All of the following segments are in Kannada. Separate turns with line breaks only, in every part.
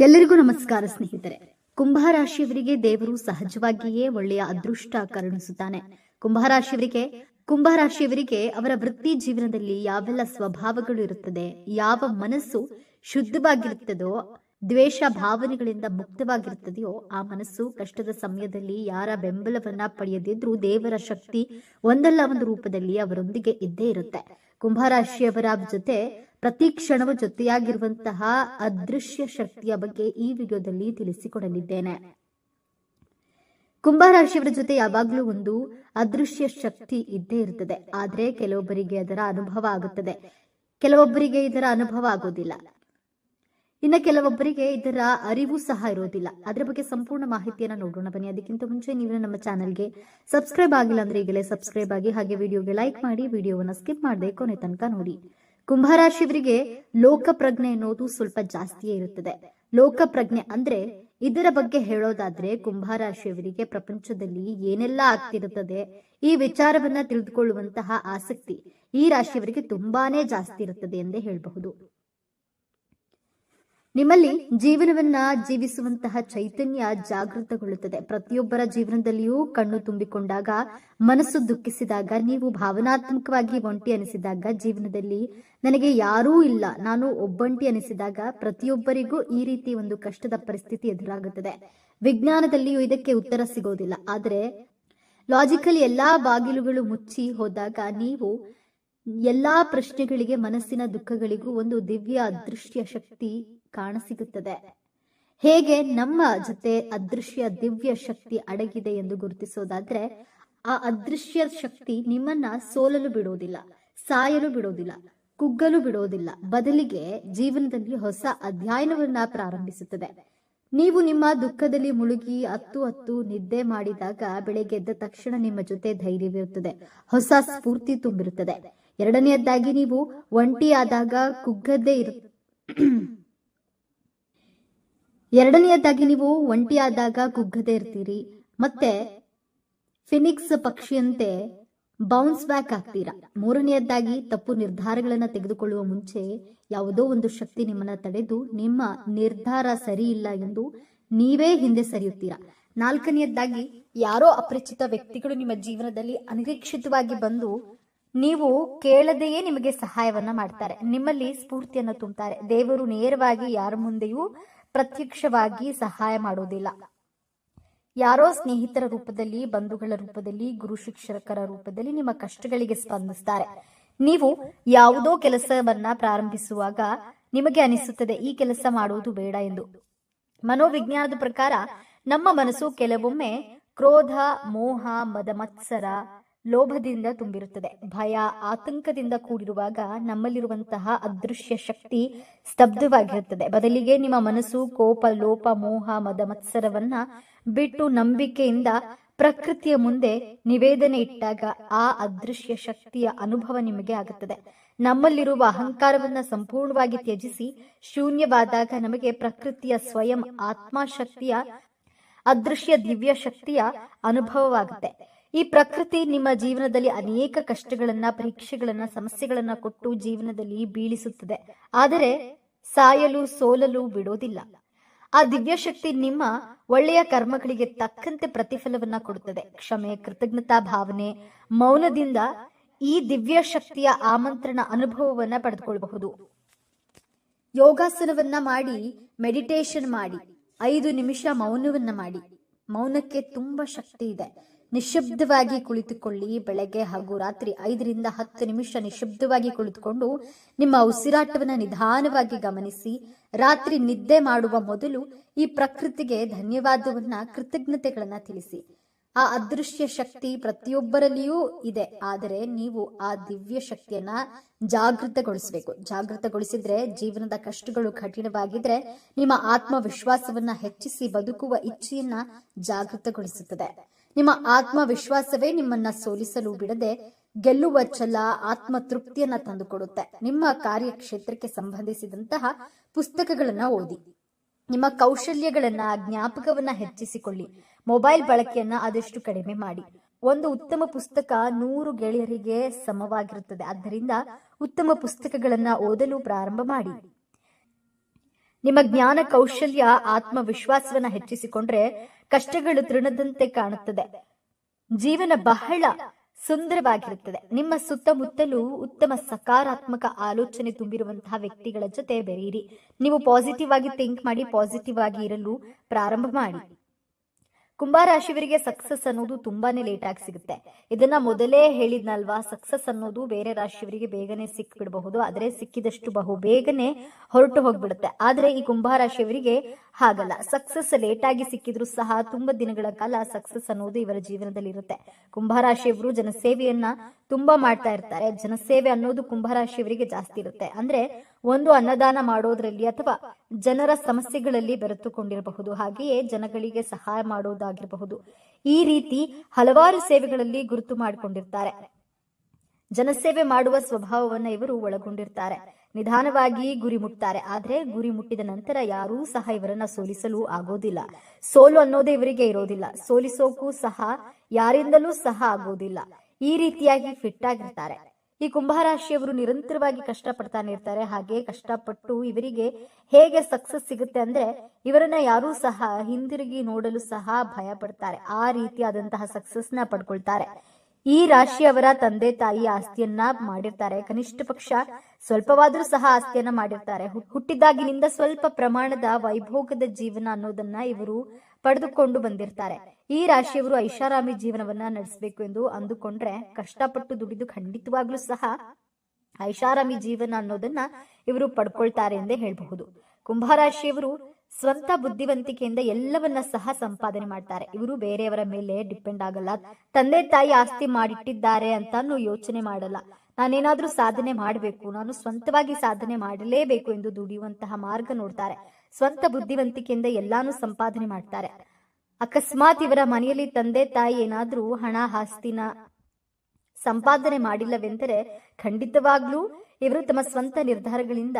ಎಲ್ಲರಿಗೂ ನಮಸ್ಕಾರ ಸ್ನೇಹಿತರೆ. ಕುಂಭರಾಶಿಯವರಿಗೆ ದೇವರು ಸಹಜವಾಗಿಯೇ ಒಳ್ಳೆಯ ಅದೃಷ್ಟ ಕರುಣಿಸುತ್ತಾನೆ. ಕುಂಭರಾಶಿಯವರಿಗೆ ಕುಂಭರಾಶಿಯವರಿಗೆ ಅವರ ವೃತ್ತಿ ಜೀವನದಲ್ಲಿ ಯಾವೆಲ್ಲ ಸ್ವಭಾವಗಳು ಇರುತ್ತದೆ, ಯಾವ ಮನಸ್ಸು ಶುದ್ಧವಾಗಿರುತ್ತದೋ ದ್ವೇಷ ಭಾವನೆಗಳಿಂದ ಮುಕ್ತವಾಗಿರುತ್ತದೆಯೋ, ಆ ಮನಸ್ಸು ಕಷ್ಟದ ಸಮಯದಲ್ಲಿ ಯಾರ ಬೆಂಬಲವನ್ನ ಪಡೆಯದಿದ್ರೂ ದೇವರ ಶಕ್ತಿ ಒಂದಲ್ಲ ಒಂದು ರೂಪದಲ್ಲಿ ಅವರೊಂದಿಗೆ ಇದ್ದೇ ಇರುತ್ತೆ. ಕುಂಭರಾಶಿಯವರ ಜೊತೆ ಪ್ರತಿ ಕ್ಷಣವೂ ಜೊತೆಯಾಗಿರುವಂತಹ ಅದೃಶ್ಯ ಶಕ್ತಿಯ ಬಗ್ಗೆ ಈ ವಿಡಿಯೋದಲ್ಲಿ ತಿಳಿಸಿಕೊಡಲಿದ್ದೇನೆ. ಕುಂಭರಾಶಿಯವರ ಜೊತೆ ಯಾವಾಗಲೂ ಒಂದು ಅದೃಶ್ಯ ಶಕ್ತಿ ಇದ್ದೇ ಇರುತ್ತದೆ ಆದ್ರೆ ಕೆಲವೊಬ್ಬರಿಗೆ ಅದರ ಅನುಭವ ಆಗುತ್ತದೆ. ಕೆಲವೊಬ್ಬರಿಗೆ ಇದರ ಅನುಭವ ಆಗೋದಿಲ್ಲ. ಇನ್ನು ಕೆಲವೊಬ್ಬರಿಗೆ ಇದರ ಅರಿವು ಸಹ ಇರೋದಿಲ್ಲ ಅದರ ಬಗ್ಗೆ ಸಂಪೂರ್ಣ ಮಾಹಿತಿಯನ್ನ ನೋಡೋಣ. ಬನ್ನಿ, ಅದಕ್ಕಿಂತ ಮುಂಚೆ ನೀವು ನಮ್ಮ ಚಾನಲ್ಗೆ ಸಬ್ಸ್ಕ್ರೈಬ್ ಆಗಿಲ್ಲ ಅಂದ್ರೆ ಈಗಲೇ ಸಬ್ಸ್ಕ್ರೈಬ್ ಆಗಿ ಹಾಗೆ ವಿಡಿಯೋಗೆ ಲೈಕ್ ಮಾಡಿ, ವಿಡಿಯೋವನ್ನು ಸ್ಕಿಪ್ ಮಾಡದೆ ಕೊನೆ ತನಕ ನೋಡಿ. ಕುಂಭರಾಶಿಯವರಿಗೆ ಲೋಕಪ್ರಜ್ಞೆ ಅನ್ನೋದು ಸ್ವಲ್ಪ ಜಾಸ್ತಿಯೇ ಇರುತ್ತದೆ. ಲೋಕಪ್ರಜ್ಞೆ ಅಂದ್ರೆ ಇದರ ಬಗ್ಗೆ ಹೇಳೋದಾದ್ರೆ ಕುಂಭರಾಶಿಯವರಿಗೆ ಪ್ರಪಂಚದಲ್ಲಿ ಏನೆಲ್ಲ ಆಗ್ತಿರುತ್ತದೆ, ಈ ವಿಚಾರವನ್ನ ತಿಳಿದುಕೊಳ್ಳುವಂತಹ ಆಸಕ್ತಿ ಈ ರಾಶಿಯವರಿಗೆ ತುಂಬಾನೇ ಜಾಸ್ತಿ ಇರುತ್ತದೆ ಎಂದೇ ಹೇಳಬಹುದು. ನಿಮ್ಮಲ್ಲಿ ಜೀವನವನ್ನ ಜೀವಿಸುವಂತಹ ಚೈತನ್ಯ ಜಾಗೃತಗೊಳ್ಳುತ್ತದೆ. ಪ್ರತಿಯೊಬ್ಬರ ಜೀವನದಲ್ಲಿಯೂ ಕಣ್ಣು ತುಂಬಿಕೊಂಡಾಗ, ಮನಸ್ಸು ದುಃಖಿಸಿದಾಗ, ನೀವು ಭಾವನಾತ್ಮಕವಾಗಿ ಒಂಟಿ ಅನಿಸಿದಾಗ ಜೀವನದಲ್ಲಿ ನನಗೆ ಯಾರೂ ಇಲ್ಲ, ನಾನು ಒಬ್ಬಂಟಿ ಅನಿಸಿದಾಗ ಪ್ರತಿಯೊಬ್ಬರಿಗೂ ಈ ರೀತಿ ಒಂದು ಕಷ್ಟದ ಪರಿಸ್ಥಿತಿ ಎದುರಾಗುತ್ತದೆ. ವಿಜ್ಞಾನದಲ್ಲಿಯೂ ಇದಕ್ಕೆ ಉತ್ತರ ಸಿಗೋದಿಲ್ಲ. ಆದರೆ ಲಾಜಿಕಲಿ ಎಲ್ಲಾ ಬಾಗಿಲುಗಳು ಮುಚ್ಚಿ ಹೋದಾಗ ನೀವು ಎಲ್ಲಾ ಪ್ರಶ್ನೆಗಳಿಗೆ, ಮನಸ್ಸಿನ ದುಃಖಗಳಿಗೂ ಒಂದು ದಿವ್ಯ ಅದೃಶ್ಯ ಶಕ್ತಿ ಕಾಣಸಿಗುತ್ತದೆ. ಹೇಗೆ ನಮ್ಮ ಜೊತೆ ಅದೃಶ್ಯ ದಿವ್ಯ ಶಕ್ತಿ ಅಡಗಿದೆ ಎಂದು ಗುರುತಿಸೋದಾದ್ರೆ, ಆ ಅದೃಶ್ಯ ಶಕ್ತಿ ನಿಮ್ಮನ್ನ ಸೋಲಲು ಬಿಡೋದಿಲ್ಲ, ಸಾಯಲು ಬಿಡೋದಿಲ್ಲ, ಕುಗ್ಗಲು ಬಿಡೋದಿಲ್ಲ, ಬದಲಿಗೆ ಜೀವನದಲ್ಲಿ ಹೊಸ ಅಧ್ಯಯನವನ್ನ ಪ್ರಾರಂಭಿಸುತ್ತದೆ. ನೀವು ನಿಮ್ಮ ದುಃಖದಲ್ಲಿ ಮುಳುಗಿ ಹತ್ತು ಹತ್ತು ನಿದ್ದೆ ಮಾಡಿದಾಗ ಬೆಳಿಗ್ಗೆ ಎದ್ದ ತಕ್ಷಣ ನಿಮ್ಮ ಜೊತೆ ಧೈರ್ಯವಿರುತ್ತದೆ, ಹೊಸ ಸ್ಫೂರ್ತಿ ತುಂಬಿರುತ್ತದೆ. ಎರಡನೆಯದ್ದಾಗಿ ನೀವು ಒಂಟಿಯಾದಾಗ ಕುಗ್ಗದ್ದೇ ಇರು ಎರಡನೆಯದಾಗಿ ನೀವು ಒಂಟಿಯಾದಾಗ ಕುಗ್ಗದೇ ಇರ್ತೀರಿ. ಮತ್ತೆ ಫಿನಿಕ್ಸ್ ಪಕ್ಷಿಯಂತೆ ಬೌನ್ಸ್ ಬ್ಯಾಕ್ ಆಗ್ತೀರಾ. ಮೂರನೆಯದ್ದಾಗಿ ತಪ್ಪು ನಿರ್ಧಾರಗಳನ್ನು ತೆಗೆದುಕೊಳ್ಳುವ ಮುಂಚೆ ಯಾವುದೋ ಒಂದು ಶಕ್ತಿ ನಿಮ್ಮನ್ನ ತಡೆದು ನಿಮ್ಮ ನಿರ್ಧಾರ ಸರಿ ಇಲ್ಲ ಎಂದು ನೀವೇ ಹಿಂದೆ ಸರಿಯುತ್ತೀರಾ. ನಾಲ್ಕನೆಯದ್ದಾಗಿ ಯಾರೋ ಅಪರಿಚಿತ ವ್ಯಕ್ತಿಗಳು ನಿಮ್ಮ ಜೀವನದಲ್ಲಿ ಅನಿರೀಕ್ಷಿತವಾಗಿ ಬಂದು ನೀವು ಕೇಳದೆಯೇ ನಿಮಗೆ ಸಹಾಯವನ್ನ ಮಾಡ್ತಾರೆ. ನಿಮ್ಮಲ್ಲಿ ಸ್ಫೂರ್ತಿಯನ್ನು ತುಂಬುತ್ತಾರೆ ದೇವರು ನೇರವಾಗಿ ಯಾರ ಮುಂದೆಯೂ ಪ್ರತ್ಯಕ್ಷವಾಗಿ ಸಹಾಯ ಮಾಡುವುದಿಲ್ಲ. ಯಾರೋ ಸ್ನೇಹಿತರ ರೂಪದಲ್ಲಿ, ಬಂಧುಗಳ ರೂಪದಲ್ಲಿ, ಗುರು ಶಿಕ್ಷಕರ ರೂಪದಲ್ಲಿ ನಿಮ್ಮ ಕಷ್ಟಗಳಿಗೆ ಸ್ಪಂದಿಸ್ತಾರೆ. ನೀವು ಯಾವುದೋ ಕೆಲಸವನ್ನ ಪ್ರಾರಂಭಿಸುವಾಗ ನಿಮಗೆ ಅನಿಸುತ್ತದೆ, ಈ ಕೆಲಸ ಮಾಡುವುದು ಬೇಡ ಎಂದು. ಮನೋವಿಜ್ಞಾನದ ಪ್ರಕಾರ ನಮ್ಮ ಮನಸ್ಸು ಕೆಲವೊಮ್ಮೆ ಕ್ರೋಧ, ಮೋಹ ಮದ ಮತ್ಸರ ಲೋಭದಿಂದ ತುಂಬಿರುತ್ತದೆ. ಭಯ ಆತಂಕದಿಂದ ಕೂಡಿರುವಾಗ ನಮ್ಮಲ್ಲಿರುವಂತಹ ಅದೃಶ್ಯ ಶಕ್ತಿ ಸ್ತಬ್ಧವಾಗಿರುತ್ತದೆ. ಬದಲಿಗೆ ನಿಮ್ಮ ಮನಸ್ಸು ಕೋಪ, ಲೋಪ, ಮೋಹ, ಮದ, ಮತ್ಸರವನ್ನ ಬಿಟ್ಟು ನಂಬಿಕೆಯಿಂದ ಪ್ರಕೃತಿಯ ಮುಂದೆ ನಿವೇದನೆ ಇಟ್ಟಾಗ ಆ ಅದೃಶ್ಯ ಶಕ್ತಿಯ ಅನುಭವ ನಿಮಗೆ ಆಗುತ್ತದೆ. ನಮ್ಮಲ್ಲಿರುವ ಅಹಂಕಾರವನ್ನ ಸಂಪೂರ್ಣವಾಗಿ ತ್ಯಜಿಸಿ ಶೂನ್ಯವಾದಾಗ ನಮಗೆ ಪ್ರಕೃತಿಯ ಸ್ವಯಂ ಆತ್ಮಶಕ್ತಿಯ, ಅದೃಶ್ಯ ದಿವ್ಯ ಶಕ್ತಿಯ ಅನುಭವವಾಗುತ್ತೆ. ಈ ಪ್ರಕೃತಿ ನಿಮ್ಮ ಜೀವನದಲ್ಲಿ ಅನೇಕ ಕಷ್ಟಗಳನ್ನ, ಪರೀಕ್ಷೆಗಳನ್ನ, ಸಮಸ್ಯೆಗಳನ್ನ ಕೊಟ್ಟು ಜೀವನದಲ್ಲಿ ಬೀಳಿಸುತ್ತದೆ. ಆದರೆ ಸಾಯಲು, ಸೋಲಲು ಬಿಡೋದಿಲ್ಲ. ಆ ದಿವ್ಯ ಶಕ್ತಿ ನಿಮ್ಮ ಒಳ್ಳೆಯ ಕರ್ಮಗಳಿಗೆ ತಕ್ಕಂತೆ ಪ್ರತಿಫಲವನ್ನ ಕೊಡುತ್ತದೆ. ಕ್ಷಮೆ, ಕೃತಜ್ಞತಾ ಭಾವನೆ, ಮೌನದಿಂದ ಈ ದಿವ್ಯ ಶಕ್ತಿಯ ಆಮಂತ್ರಣ ಅನುಭವವನ್ನ ಪಡೆದುಕೊಳ್ಳಬಹುದು ಯೋಗಾಸನವನ್ನ ಮಾಡಿ ಮೆಡಿಟೇಷನ್ ಮಾಡಿ, ಐದು ನಿಮಿಷ ಮೌನವನ್ನ ಮಾಡಿ. ಮೌನಕ್ಕೆ ತುಂಬಾ ಶಕ್ತಿ ಇದೆ. ನಿಶಬ್ದವಾಗಿ ಕುಳಿತುಕೊಳ್ಳಿ. ಬೆಳಗ್ಗೆ ಹಾಗೂ ರಾತ್ರಿ ಐದರಿಂದ ಹತ್ತು ನಿಮಿಷ ನಿಶಬ್ದವಾಗಿ ಕುಳಿತುಕೊಂಡು ನಿಮ್ಮ ಉಸಿರಾಟವನ್ನು ನಿಧಾನವಾಗಿ ಗಮನಿಸಿ. ರಾತ್ರಿ ನಿದ್ದೆ ಮಾಡುವ ಮೊದಲು ಈ ಪ್ರಕೃತಿಗೆ ಧನ್ಯವಾದವನ್ನ, ಕೃತಜ್ಞತೆಗಳನ್ನ ತಿಳಿಸಿ. ಆ ಅದೃಶ್ಯ ಶಕ್ತಿ ಪ್ರತಿಯೊಬ್ಬರಲ್ಲಿಯೂ ಇದೆ. ಆದರೆ ನೀವು ಆ ದಿವ್ಯ ಶಕ್ತಿಯನ್ನ ಜಾಗೃತಗೊಳಿಸಬೇಕು. ಜಾಗೃತಗೊಳಿಸಿದ್ರೆ ಜೀವನದ ಕಷ್ಟಗಳು ಕಠಿಣವಾಗಿದ್ರೆ ನಿಮ್ಮ ಆತ್ಮವಿಶ್ವಾಸವನ್ನ ಹೆಚ್ಚಿಸಿ ಬದುಕುವ ಇಚ್ಛೆಯನ್ನ ಜಾಗೃತಗೊಳಿಸುತ್ತದೆ. ನಿಮ್ಮ ಆತ್ಮವಿಶ್ವಾಸವೇ ನಿಮ್ಮನ್ನ ಸೋಲಿಸಲು ಬಿಡದೆ ಗೆಲ್ಲುವ ಛಲ ಆತ್ಮ ತೃಪ್ತಿಯನ್ನ ತಂದುಕೊಡುತ್ತೆ. ನಿಮ್ಮ ಕಾರ್ಯಕ್ಷೇತ್ರಕ್ಕೆ ಸಂಬಂಧಿಸಿದಂತಹ ಪುಸ್ತಕಗಳನ್ನ ಓದಿ. ನಿಮ್ಮ ಕೌಶಲ್ಯಗಳನ್ನ, ಜ್ಞಾಪಕವನ್ನ ಹೆಚ್ಚಿಸಿಕೊಳ್ಳಿ. ಮೊಬೈಲ್ ಬಳಕೆಯನ್ನ ಆದಷ್ಟು ಕಡಿಮೆ ಮಾಡಿ. ಒಂದು ಉತ್ತಮ ಪುಸ್ತಕ ನೂರು ಗೆಳೆಯರಿಗೆ ಸಮವಾಗಿರುತ್ತದೆ. ಆದ್ದರಿಂದ ಉತ್ತಮ ಪುಸ್ತಕಗಳನ್ನ ಓದಲು ಪ್ರಾರಂಭ ಮಾಡಿ. ನಿಮ್ಮ ಜ್ಞಾನ ಕೌಶಲ್ಯ ಆತ್ಮವಿಶ್ವಾಸವನ್ನ ಹೆಚ್ಚಿಸಿಕೊಂಡ್ರೆ ಕಷ್ಟಗಳು ತೃಣದಂತೆ ಕಾಣುತ್ತದೆ. ಜೀವನ ಬಹಳ ಸುಂದರವಾಗಿರುತ್ತದೆ. ನಿಮ್ಮ ಸುತ್ತಮುತ್ತಲೂ ಉತ್ತಮ ಸಕಾರಾತ್ಮಕ ಆಲೋಚನೆ ತುಂಬಿರುವಂತಹ ವ್ಯಕ್ತಿಗಳ ಜೊತೆ ಬೆರೆಯಿರಿ ನೀವು ಪಾಸಿಟಿವ್ ಆಗಿ ಥಿಂಕ್ ಮಾಡಿ ಪಾಸಿಟಿವ್ ಆಗಿ ಇರಲು ಪ್ರಾರಂಭ ಮಾಡಿ. ಕುಂಭರಾಶಿಯವರಿಗೆ ಸಕ್ಸಸ್ ಅನ್ನೋದು ತುಂಬಾನೇ ಲೇಟ್ ಆಗಿ ಸಿಗುತ್ತೆ. ಇದನ್ನ ಮೊದಲೇ ಹೇಳಿದ್ನಲ್ವಾ ಸಕ್ಸಸ್ ಅನ್ನೋದು ಬೇರೆ ರಾಶಿಯವರಿಗೆ ಬೇಗನೆ ಸಿಕ್ಬಿಡಬಹುದು, ಆದ್ರೆ ಸಿಕ್ಕಿದಷ್ಟು ಬಹು ಬೇಗನೆ ಹೊರಟು ಹೋಗ್ಬಿಡುತ್ತೆ. ಆದ್ರೆ ಈ ಕುಂಭರಾಶಿಯವರಿಗೆ ಹಾಗಲ್ಲ. ಸಕ್ಸಸ್ ಲೇಟ್ ಆಗಿ ಸಿಕ್ಕಿದ್ರು ಸಹ ತುಂಬಾ ದಿನಗಳ ಕಾಲ ಸಕ್ಸಸ್ ಅನ್ನೋದು ಇವರ ಜೀವನದಲ್ಲಿ ಇರುತ್ತೆ. ಕುಂಭರಾಶಿಯವರು ಜನಸೇವೆಯನ್ನ ತುಂಬಾ ಮಾಡ್ತಾ ಇರ್ತಾರೆ. ಜನಸೇವೆ ಅನ್ನೋದು ಕುಂಭರಾಶಿಯವರಿಗೆ ಜಾಸ್ತಿ ಇರುತ್ತೆ. ಅಂದ್ರೆ ಒಂದು ಅನ್ನದಾನ ಮಾಡೋದ್ರಲ್ಲಿ ಅಥವಾ ಜನರ ಸಮಸ್ಯೆಗಳಲ್ಲಿ ಬೆರೆತುಕೊಂಡಿರಬಹುದು. ಹಾಗೆಯೇ ಜನಗಳಿಗೆ ಸಹಾಯ ಮಾಡೋದಾಗಿರಬಹುದು. ಈ ರೀತಿ ಹಲವಾರು ಸೇವೆಗಳಲ್ಲಿ ಗುರುತು ಮಾಡಿಕೊಂಡಿರ್ತಾರೆ. ಜನಸೇವೆ ಮಾಡುವ ಸ್ವಭಾವವನ್ನ ಇವರು ಒಳಗೊಂಡಿರ್ತಾರೆ. ನಿಧಾನವಾಗಿ ಗುರಿ ಮುಟ್ತಾರೆ. ಆದ್ರೆ ಗುರಿ ಮುಟ್ಟಿದ ನಂತರ ಯಾರೂ ಸಹ ಇವರನ್ನ ಸೋಲಿಸಲು ಆಗೋದಿಲ್ಲ. ಸೋಲು ಅನ್ನೋದೇ ಇವರಿಗೆ ಇರೋದಿಲ್ಲ. ಸೋಲಿಸೋಕು ಸಹ ಯಾರಿಂದಲೂ ಸಹ ಆಗೋದಿಲ್ಲ. ಈ ರೀತಿಯಾಗಿ ಫಿಟ್ ಆಗಿರ್ತಾರೆ. ಈ ಕುಂಭರಾಶಿಯವರು ನಿರಂತರವಾಗಿ ಕಷ್ಟಪಡ್ತಾನೆ ಇರ್ತಾರೆ. ಹಾಗೆ ಕಷ್ಟಪಟ್ಟು ಇವರಿಗೆ ಹೇಗೆ ಸಕ್ಸಸ್ ಸಿಗುತ್ತೆ ಅಂದ್ರೆ ಇವರನ್ನ ಯಾರೂ ಸಹ ಹಿಂದಿರುಗಿ ನೋಡಲು ಸಹ ಭಯ ಪಡ್ತಾರೆ ಆ ರೀತಿಯಾದಂತಹ ಸಕ್ಸಸ್ನ ಪಡ್ಕೊಳ್ತಾರೆ. ಈ ರಾಶಿಯವರ ತಂದೆ ತಾಯಿ ಆಸ್ತಿಯನ್ನ ಮಾಡಿರ್ತಾರೆ. ಕನಿಷ್ಠ ಪಕ್ಷ ಸ್ವಲ್ಪವಾದ್ರೂ ಸಹ ಆಸ್ತಿಯನ್ನ ಮಾಡಿರ್ತಾರೆ. ಹುಟ್- ಹುಟ್ಟಿದಾಗಿನಿಂದ ಸ್ವಲ್ಪ ಪ್ರಮಾಣದ ವೈಭೋಗದ ಜೀವನ ಅನ್ನೋದನ್ನ ಇವರು ಪಡೆದುಕೊಂಡು ಬಂದಿರ್ತಾರೆ. ಈ ರಾಶಿಯವರು ಐಷಾರಾಮಿ ಜೀವನವನ್ನ ನಡೆಸಬೇಕು ಎಂದು ಅಂದುಕೊಂಡ್ರೆ ಕಷ್ಟಪಟ್ಟು ದುಡಿದು ಖಂಡಿತವಾಗ್ಲೂ ಸಹ ಐಷಾರಾಮಿ ಜೀವನ ಅನ್ನೋದನ್ನ ಇವರು ಪಡ್ಕೊಳ್ತಾರೆ ಎಂದೇ ಹೇಳಬಹುದು. ಕುಂಭರಾಶಿಯವರು ಸ್ವಂತ ಬುದ್ಧಿವಂತಿಕೆಯಿಂದ ಎಲ್ಲವನ್ನ ಸಹ ಸಂಪಾದನೆ ಮಾಡ್ತಾರೆ. ಇವರು ಬೇರೆಯವರ ಮೇಲೆ ಡಿಪೆಂಡ್ ಆಗಲ್ಲ. ತಂದೆ ತಾಯಿ ಆಸ್ತಿ ಮಾಡಿಟ್ಟಿದ್ದಾರೆ ಅಂತಾನು ಯೋಚನೆ ಮಾಡಲ್ಲ. ನಾನೇನಾದ್ರೂ ಸಾಧನೆ ಮಾಡಬೇಕು, ನಾನು ಸ್ವಂತವಾಗಿ ಸಾಧನೆ ಮಾಡಲೇಬೇಕು ಎಂದು ದುಡಿಯುವಂತಹ ಮಾರ್ಗ ನೋಡ್ತಾರೆ. ಸ್ವಂತ ಬುದ್ಧಿವಂತಿಕೆಯಿಂದ ಎಲ್ಲಾನು ಸಂಪಾದನೆ ಮಾಡ್ತಾರೆ. ಅಕಸ್ಮಾತ್ ಇವರ ಮನೆಯಲ್ಲಿ ತಂದೆ ತಾಯಿ ಏನಾದ್ರೂ ಹಣ, ಆಸ್ತಿನ ಸಂಪಾದನೆ ಮಾಡಿಲ್ಲವೆಂದರೆ ಖಂಡಿತವಾಗ್ಲೂ ಇವರು ತಮ್ಮ ಸ್ವಂತ ನಿರ್ಧಾರಗಳಿಂದ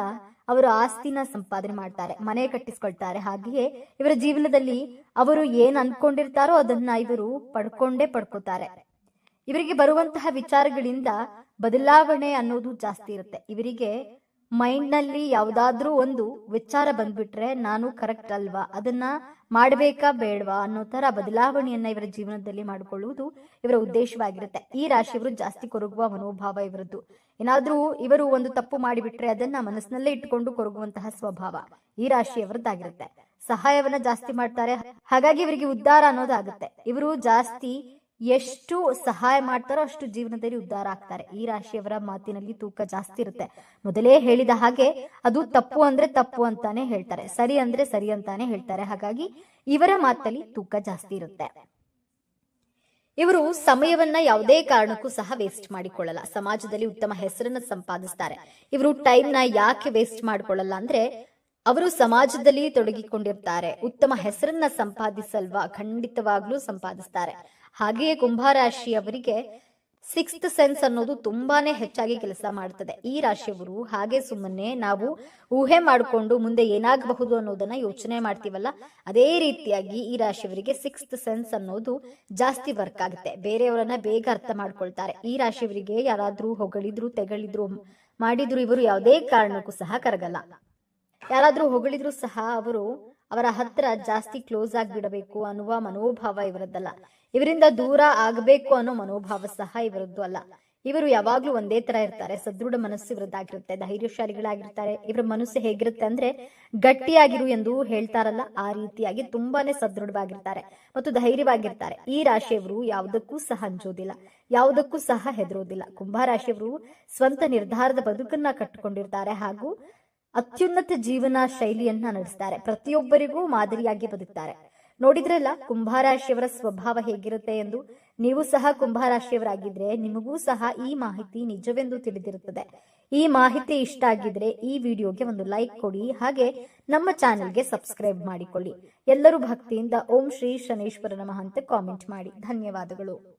ಅವರು ಆಸ್ತಿನ ಸಂಪಾದನೆ ಮಾಡ್ತಾರೆ, ಮನೆ ಕಟ್ಟಿಸ್ಕೊಳ್ತಾರೆ. ಹಾಗೆಯೇ ಇವರ ಜೀವನದಲ್ಲಿ ಅವರು ಏನ್ ಅನ್ಕೊಂಡಿರ್ತಾರೋ ಅದನ್ನ ಇವರು ಪಡ್ಕೊಂಡೇ ಪಡ್ಕೋತಾರೆ. ಇವರಿಗೆ ಬರುವಂತಹ ವಿಚಾರಗಳಿಂದ ಬದಲಾವಣೆ ಅನ್ನೋದು ಜಾಸ್ತಿ ಇರುತ್ತೆ. ಇವರಿಗೆ ಮೈಂಡ್ನಲ್ಲಿ ಯಾವ್ದಾದ್ರೂ ಒಂದು ವಿಚಾರ ಬಂದ್ಬಿಟ್ರೆ ನಾನು ಕರೆಕ್ಟ್ ಅಲ್ವಾ? ಅದನ್ನ ಮಾಡಬೇಕಾ ಬೇಡವಾ ಅನ್ನೋ ತರ ಬದಲಾವಣೆಯನ್ನ ಇವರ ಜೀವನದಲ್ಲಿ ಮಾಡಿಕೊಳ್ಳುವುದು ಇವರ ಉದ್ದೇಶವಾಗಿರುತ್ತೆ. ಈ ರಾಶಿಯವರು ಜಾಸ್ತಿ ಕೊರಗುವ ಮನೋಭಾವ ಇವರದ್ದು. ಏನಾದ್ರೂ ಇವರು ಒಂದು ತಪ್ಪು ಮಾಡಿಬಿಟ್ರೆ ಅದನ್ನ ಮನಸ್ಸಿನಲ್ಲೇ ಇಟ್ಟುಕೊಂಡು ಕೊರಗುವಂತಹ ಸ್ವಭಾವ ಈ ರಾಶಿಯವರದ್ದಾಗಿರುತ್ತೆ. ಸಹಾಯವನ್ನ ಜಾಸ್ತಿ ಮಾಡ್ತಾರೆ. ಹಾಗಾಗಿ ಇವರಿಗೆ ಉದ್ಧಾರ ಅನ್ನೋದಾಗುತ್ತೆ. ಇವರು ಜಾಸ್ತಿ ಎಷ್ಟು ಸಹಾಯ ಮಾಡ್ತಾರೋ ಅಷ್ಟು ಜೀವನದಲ್ಲಿ ಉದ್ಧಾರ ಆಗ್ತಾರೆ. ಈ ರಾಶಿಯವರ ಮಾತಿನಲ್ಲಿ ತೂಕ ಜಾಸ್ತಿ ಇರುತ್ತೆ. ಮೊದಲೇ ಹೇಳಿದ ಹಾಗೆ ಅದು ತಪ್ಪು ಅಂದ್ರೆ ತಪ್ಪು ಅಂತಾನೆ ಹೇಳ್ತಾರೆ. ಸರಿ ಅಂದ್ರೆ ಸರಿ ಅಂತಾನೆ ಹೇಳ್ತಾರೆ. ಹಾಗಾಗಿ ಇವರ ಮಾತಲ್ಲಿ ತೂಕ ಜಾಸ್ತಿ ಇರುತ್ತೆ. ಇವರು ಸಮಯವನ್ನ ಯಾವುದೇ ಕಾರಣಕ್ಕೂ ಸಹ ವೇಸ್ಟ್ ಮಾಡಿಕೊಳ್ಳಲ್ಲ. ಸಮಾಜದಲ್ಲಿ ಉತ್ತಮ ಹೆಸರನ್ನ ಸಂಪಾದಿಸ್ತಾರೆ. ಇವರು ಟೈಮ್ನ ಯಾಕೆ ವೇಸ್ಟ್ ಮಾಡಿಕೊಳ್ಳಲ್ಲ ಅಂದ್ರೆ ಅವರು ಸಮಾಜದಲ್ಲಿ ತೊಡಗಿಕೊಂಡಿರ್ತಾರೆ. ಉತ್ತಮ ಹೆಸರನ್ನ ಸಂಪಾದಿಸಲ್ವಾ? ಖಂಡಿತವಾಗ್ಲೂ ಸಂಪಾದಿಸ್ತಾರೆ. ಹಾಗೆಯೇ ಕುಂಭರಾಶಿಯವರಿಗೆ ಸಿಕ್ಸ್ತ್ ಸೆನ್ಸ್ ಅನ್ನೋದು ತುಂಬಾನೇ ಹೆಚ್ಚಾಗಿ ಕೆಲಸ ಮಾಡ್ತದೆ. ಈ ರಾಶಿಯವರು ಹಾಗೆ ಸುಮ್ಮನೆ ನಾವು ಊಹೆ ಮಾಡಿಕೊಂಡು ಮುಂದೆ ಏನಾಗಬಹುದು ಅನ್ನೋದನ್ನ ಯೋಚನೆ ಮಾಡ್ತೀವಲ್ಲ, ಅದೇ ರೀತಿಯಾಗಿ ಈ ರಾಶಿಯವರಿಗೆ ಸಿಕ್ಸ್ತ್ ಸೆನ್ಸ್ ಅನ್ನೋದು ಜಾಸ್ತಿ ವರ್ಕ್ ಆಗುತ್ತೆ. ಬೇರೆಯವರನ್ನ ಬೇಗ ಅರ್ಥ ಮಾಡ್ಕೊಳ್ತಾರೆ. ಈ ರಾಶಿಯವರಿಗೆ ಯಾರಾದ್ರೂ ಹೊಗಳಿದ್ರು, ತೆಗಳಿದ್ರು, ಮಾಡಿದ್ರು ಇವರು ಯಾವುದೇ ಕಾರಣಕ್ಕೂ ಸಹ ಕರಗಲ್ಲ. ಯಾರಾದ್ರೂ ಹೊಗಳಿದ್ರು ಸಹ ಅವರು ಅವರ ಹತ್ರ ಜಾಸ್ತಿ ಕ್ಲೋಸ್ ಆಗಿಬಿಡಬೇಕು ಅನ್ನುವ ಮನೋಭಾವ ಇವರದ್ದಲ್ಲ. ಇವರಿಂದ ದೂರ ಆಗಬೇಕು ಅನ್ನೋ ಮನೋಭಾವ ಸಹ ಇವರದ್ದು ಅಲ್ಲ. ಇವರು ಯಾವಾಗ್ಲೂ ಒಂದೇ ತರ ಇರ್ತಾರೆ. ಸದೃಢ ಮನಸ್ಸು ಇವರದ್ದಾಗಿರುತ್ತೆ. ಧೈರ್ಯಶಾಲಿಗಳಾಗಿರ್ತಾರೆ. ಇವರ ಮನಸ್ಸು ಹೇಗಿರುತ್ತೆ ಅಂದ್ರೆ ಗಟ್ಟಿಯಾಗಿರು ಎಂದು ಹೇಳ್ತಾರಲ್ಲ, ಆ ರೀತಿಯಾಗಿ ತುಂಬಾನೇ ಸದೃಢವಾಗಿರ್ತಾರೆ ಮತ್ತು ಧೈರ್ಯವಾಗಿರ್ತಾರೆ. ಈ ರಾಶಿಯವರು ಯಾವುದಕ್ಕೂ ಸಹ ಅಂಜೋದಿಲ್ಲ. ಯಾವುದಕ್ಕೂ ಸಹ ಹೆದರೋದಿಲ್ಲ. ಕುಂಭರಾಶಿಯವರು ಸ್ವಂತ ನಿರ್ಧಾರದ ಬದುಕನ್ನ ಕಟ್ಟಿಕೊಂಡಿರ್ತಾರೆ ಹಾಗೂ ಅತ್ಯುನ್ನತ ಜೀವನ ಶೈಲಿಯನ್ನ ನಡೆಸ್ತಾರೆ. ಪ್ರತಿಯೊಬ್ಬರಿಗೂ ಮಾದರಿಯಾಗಿ ಬದುಕ್ತಾರೆ. ನೋಡಿದ್ರಲ್ಲ, ಕುಂಭಾರಾಶಿಯವರ ಸ್ವಭಾವ ಹೇಗಿರುತ್ತೆ ಎಂದು? ನೀವು ಸಹ ಕುಂಭಾರಾಶಿಯವರಾಗಿದ್ರೆ ನಿಮಗೂ ಸಹ ಈ ಮಾಹಿತಿ ನಿಜವೆಂದು ತಿಳಿದಿರುತ್ತದೆ. ಈ ಮಾಹಿತಿ ಇಷ್ಟ ಆಗಿದ್ರೆ ಈ ವಿಡಿಯೋಗೆ ಒಂದು ಲೈಕ್ ಕೊಡಿ, ಹಾಗೆ ನಮ್ಮ ಚಾನೆಲ್ಗೆ ಸಬ್ಸ್ಕ್ರೈಬ್ ಮಾಡಿಕೊಳ್ಳಿ. ಎಲ್ಲರೂ ಭಕ್ತಿಯಿಂದ ಓಂ ಶ್ರೀ ಶನೇಶ್ವರ ನಮಃ ಅಂತ ಕಾಮೆಂಟ್ ಮಾಡಿ. ಧನ್ಯವಾದಗಳು.